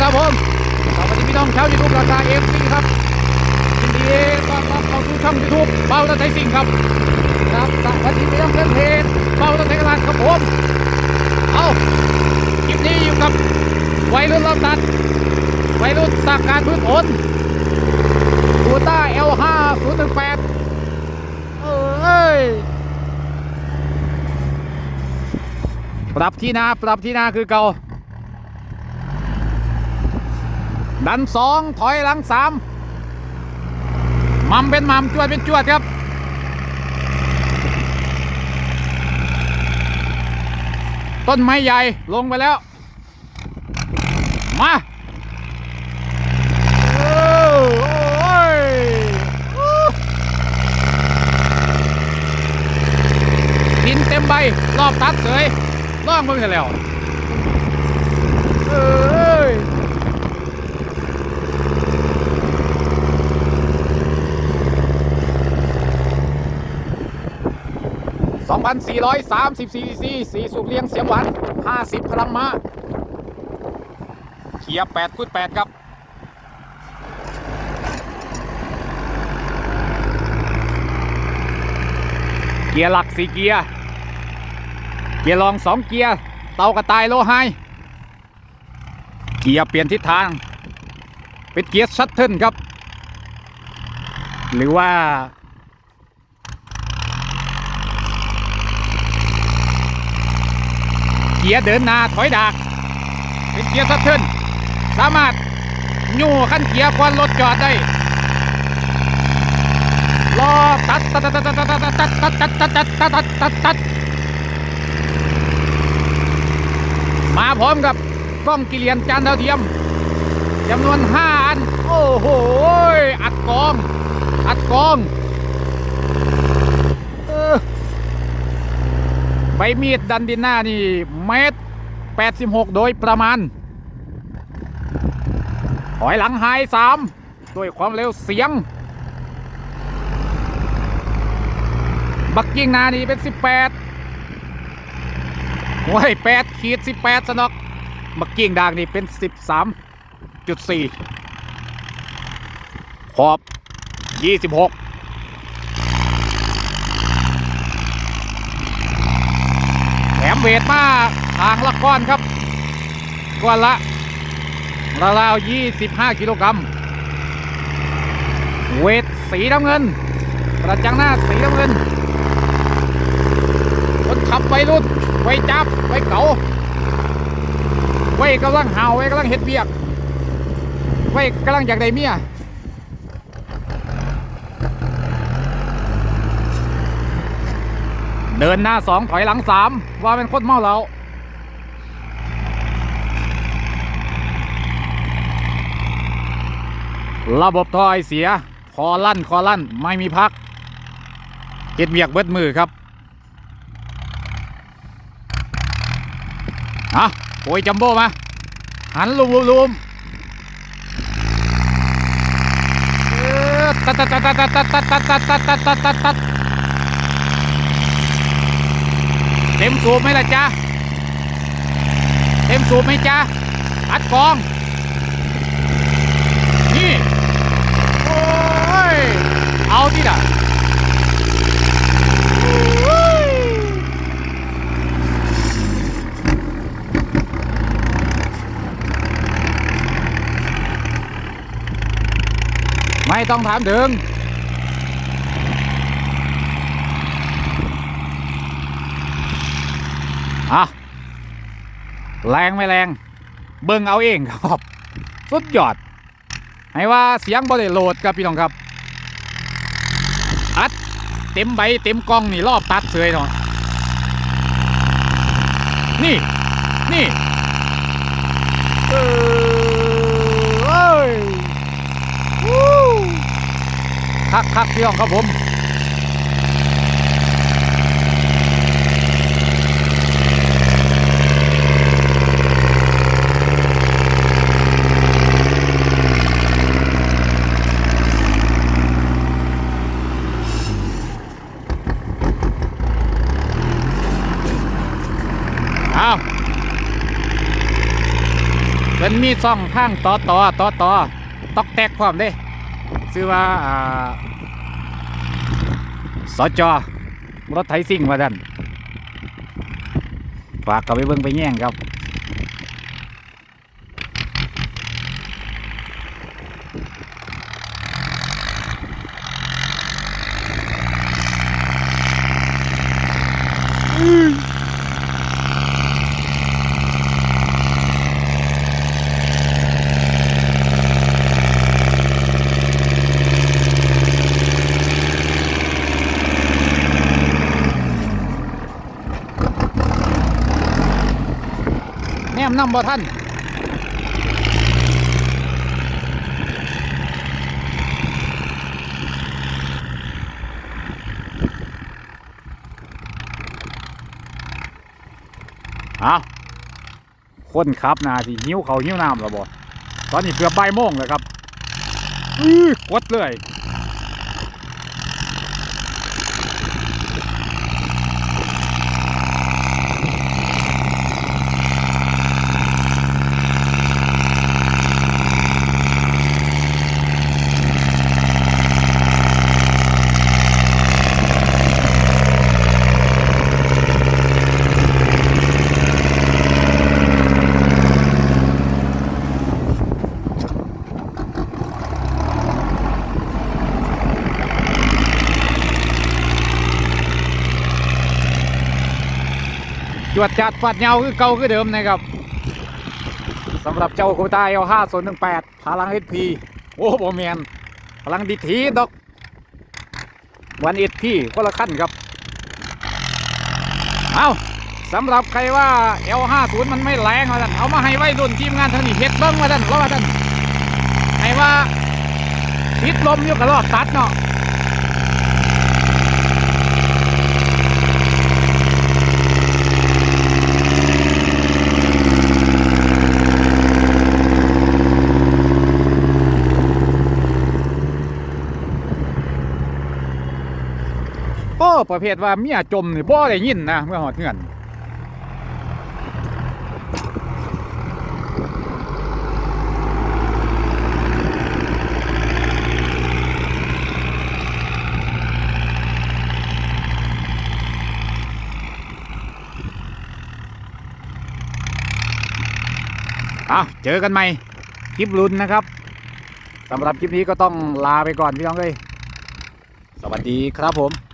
ครับผมสวัสดีพี่น้องชาวยูทูบราคาเอฟซีครับยินดีต้อนรับเข้าสู่ช่องยูทูบเบาตะไทยสิงครับครับสวัสดีพี่น้องเพื่อนเพจเบาตะไทยกลางครับผมเอาคลิปนี้อยู่กับวัยรุ่นลำตัดวัยรุ่นตากการพืชผลกูต้า L5 018เอ้ยปรับที่นาปรับที่นาคือเก่า ดันสองถอยหลังสามมัมเป็นมัมจวดเป็นจวดครับ ต้นไม้ใหญ่ลงไปแล้ว มาดินเต็มใบ รอบตัดเสยล่องมึงเสร็จแล้วเอ้ย 2,434ซีซีสีสูบเลี้ยงเสียงหวาน 50 พลังมาเกียร์8คูณ8ครับเกียร์หลักสี่เกียร์ เกียร์รองสองเกียร์ เตากระต่ายโลไฮเกียร์เปลี่ยนทิศทาง เป็นเกียร์ชัตเทิลครับ หรือว่า กียร์เดินหน้าถอยดาก เป็นเกียร์ชัตเทิลสามารถโย่ขั้นเกียร์ก่อนรถจอดได้รอตัดตัดตัดตัดตัดตัดตัดตัดตัดตัดตัดตัดตัดตัดมาพร้อมกับกล้องกิเลียนจานดาวเทียมจำนวน 5 อัน โอ้โห อัดกอง อัดกองเออใบ มีดดันดินหน้านี่เมตร86โดยประมาณ ถอยหลังไฮสามด้วยความเร็วเสียง บักกิ้งนานี่เป็น18โอ้ย8ขีด18สนอกบักกิ้งดางนี่เป็น13.4ขอบ26แถ มเวทมาทางละก้อนครับก้อนละราวๆ25 กิโลกรัม เวทสีน้ำเงินกระจังหน้าสีน้ำเงิน คนขับไปรุ่นไว้จับไว้เก๋าไว้กำลังหาวไว้กำลังเฮ็ดเบียกไว้กำลังอยากได้เมีย เดินหน้าสองถอยหลังสามว่าเป็นโคนเมาแล้วระบบท่อไอเสีย คอลั่น คอลั่น ไม่มีพักเฮ็ดเบียกเบิดมือครับอะโอยจัมโบ้มา หันลุมลุมลุมตัดตัดตัดตัดตัดตัดตัดตัดตัดตัดตัดตัดตัด เต็มสูบไหมล่ะจ๊ะ เต็มสูบไหมจ๊ะ อัดกอง นี่ โอ้ย เอาที่ด่ะไม่ต้องถามถึง แรงไม่แรง เบิ่งเอาเองครับ สุดยอด ให้ว่าเสียงบริโหลดครับพี่น้องครับ อัดเต็มใบเต็มกล้องนี่รอบตัดเสยเนาะนี่นี่เออเอ้ยวู้คักคักพี่น้องครับผม เอา เส เป็น มีซ่องทางต่อต่อต่อต่อตอกแตกความเด้ชื่อว่าอ่าสจรถไถซิ่งว่าดันฝากกับไปเบิ้งไปแย่งครับ มนำบ่ท่านเอาคนขับนาสิหิ้วเขาหิ้วน้ำแล้วบ่ตอนนี้เกือบบ่ายโมงแล้วครับอื้อกดเลย จวดจัดฟาดเหงาคือเก่าคือเดิมนะครับสำหรับเจ้าโคตาเอลห้าศูนย์หนึ่งแปดพลังเอพีโอ้โหแมนพลังดิทีดอกวันเอพีคนละขั้นครับ เอาสำหรับใครว่า L50 มันไม่แรงมาท่านเอามาให้ไว้รุ่นทีมงานเท่านี้เฮ็ดเบิ้งมาท่านรอท่านให้ว่าพิดลมอยู่กับรอบตัดเนาะ ประเภทว่าเมียจมนี่บ่ได้ยินนะเมื่อหอดเงื่อนอะเจอกันใหม่ คลิปลุ้นนะครับสำหรับคลิปนี้ก็ต้องลาไปก่อนพี่น้องเลย สวัสดีครับผม